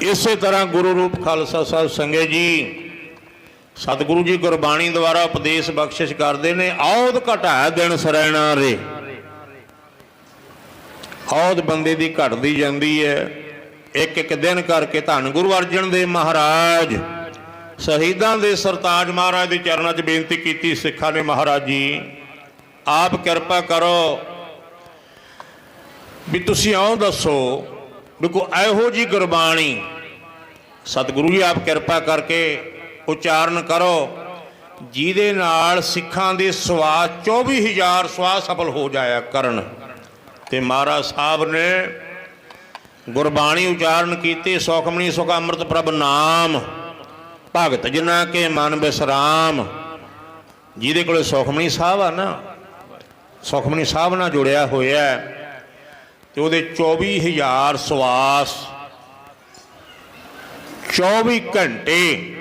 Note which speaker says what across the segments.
Speaker 1: ਇਸੇ ਤਰ੍ਹਾਂ ਗੁਰੂ ਰੂਪ ਖਾਲਸਾ ਸਾਹਿਬ ਸੰਗੇ ਜੀ, ਸਤਿਗੁਰੂ ਜੀ ਗੁਰਬਾਣੀ ਦੁਆਰਾ ਉਪਦੇਸ਼ ਬਖਸ਼ਿਸ਼ ਕਰਦੇ ਨੇ ਔਦ ਘਟਾ ਦਿਨ ਸਰੈਣਾ ਰੇ। ਔਦ ਬੰਦੇ ਦੀ ਘਟਦੀ ਜਾਂਦੀ ਹੈ। ਇੱਕ ਇੱਕ ਦਿਨ ਕਰਕੇ ਧੰਨ ਗੁਰੂ ਅਰਜਨ ਦੇਵ ਮਹਾਰਾਜ, ਸ਼ਹੀਦਾਂ ਦੇ ਸਰਤਾਜ ਮਹਾਰਾਜ ਦੇ ਚਰਨਾਂ 'ਚ ਬੇਨਤੀ ਕੀਤੀ ਸਿੱਖਾਂ ਨੇ, ਮਹਾਰਾਜ ਜੀ, ਆਪ ਕਿਰਪਾ ਕਰੋ ਵੀ ਤੁਸੀਂ ਆਓ ਦੱਸੋ ਵੀ ਇਹੋ ਜੀ ਗੁਰਬਾਣੀ ਸਤਿਗੁਰੂ ਜੀ ਆਪ ਕਿਰਪਾ ਕਰਕੇ ਉਚਾਰਨ ਕਰੋ ਜਿਹਦੇ ਨਾਲ ਸਿੱਖਾਂ ਦੇ ਸਵਾਸ 24000 ਸਵਾਸ ਸਫਲ ਹੋ ਜਾਇਆ ਕਰਨ। ਤੇ ਮਹਾਰਾਜ ਸਾਹਿਬ ਨੇ ਗੁਰਬਾਣੀ ਉਚਾਰਨ ਕੀਤੀ ਸੁਖਮਣੀ ਸੁਖ ਅੰਮ੍ਰਿਤ ਪ੍ਰਭ ਨਾਮ ਭਗਤ ਜਿਨ੍ਹਾਂ ਕੇ ਮਨ ਬਿਸਰਾਮ। ਜਿਹਦੇ ਕੋਲੇ ਸੁਖਮਣੀ ਸਾਹਿਬ ਆ ਨਾ ਸੁਖਮਣੀ ਸਾਹਿਬ ਨਾਲ ਜੁੜਿਆ ਹੋਇਆ ਹੈ, ਤੇ ਉਹਦੇ 24000 ਸਵਾਸ। 24 ਘੰਟੇ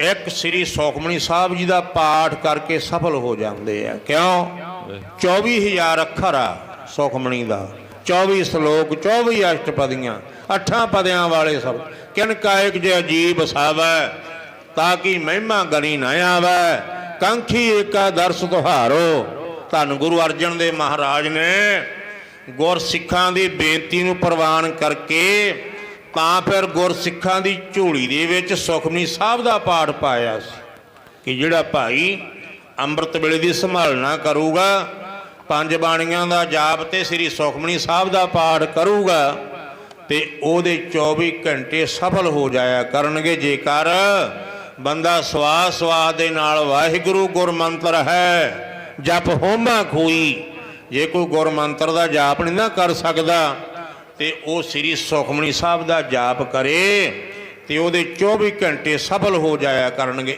Speaker 1: ਇੱਕ ਸ੍ਰੀ ਸੁਖਮਣੀ ਸਾਹਿਬ ਜੀ ਦਾ ਪਾਠ ਕਰਕੇ ਸਫਲ ਹੋ ਜਾਂਦੇ ਆ। ਕਿਉਂ? 24000 ਅੱਖਰ ਆ ਸੁਖਮਣੀ ਦਾ। 24 ਸ਼ਲੋਕ 24 ਅਸ਼ਟਪਦੀਆਂ, ਅੱਠਾਂ ਪਦਿਆਂ ਵਾਲੇ ਸਭ। ਕਿਨ ਕਾਇਕ ਜੇ ਅਜੀਬ ਸਾਵੈ, ਤਾਂ ਕਿ ਮਹਿਮਾ ਗਣੀ ਨਾ ਆਵੈ। ਕੰਖੀ ਏਕਾ ਦਰਸ ਤੁਹਾਰੋ। ਧੰਨ ਗੁਰੂ ਅਰਜਨ ਦੇਵ ਮਹਾਰਾਜ ਨੇ ਗੁਰਸਿੱਖਾਂ ਦੀ ਬੇਨਤੀ ਨੂੰ ਪ੍ਰਵਾਨ ਕਰਕੇ ਤਾਂ ਫਿਰ ਗੁਰਸਿੱਖਾਂ ਦੀ ਝੋਲੀ ਦੇ ਵਿੱਚ ਸੁਖਮਨੀ ਸਾਹਿਬ ਦਾ ਪਾਠ ਪਾਇਆ ਸੀ ਕਿ ਜਿਹੜਾ ਭਾਈ ਅੰਮ੍ਰਿਤ ਵੇਲੇ ਦੀ ਸੰਭਾਲਣਾ ਕਰੂਗਾ, ਪੰਜ ਬਾਣੀਆਂ ਦਾ ਜਾਪ ਤੇ ਸ੍ਰੀ ਸੁਖਮਨੀ ਸਾਹਿਬ ਦਾ ਪਾਠ ਕਰੂਗਾ ਤੇ ਉਹਦੇ 24 ਘੰਟੇ ਸਫਲ ਹੋ ਜਾਇਆ ਕਰਨਗੇ। ਜੇਕਰ ਬੰਦਾ ਸਵਾਸ ਸਵਾਸ ਦੇ ਨਾਲ ਵਾਹਿਗੁਰੂ ਗੁਰਮੰਤਰ ਹੈ, ਜਪ ਹੋਮਾ ਖੋਈ ਜੇ ਕੋਈ ਗੁਰਮੰਤਰ ਦਾ ਜਾਪ ਨਹੀਂ ਨਾ ਕਰ ਸਕਦਾ, ਤੇ ਉਹ ਸ੍ਰੀ ਸੁਖਮਣੀ ਸਾਹਿਬ ਦਾ ਜਾਪ ਕਰੇ ਤੇ ਉਹਦੇ 24 ਘੰਟੇ ਸਫਲ ਹੋ ਜਾਇਆ ਕਰਨਗੇ।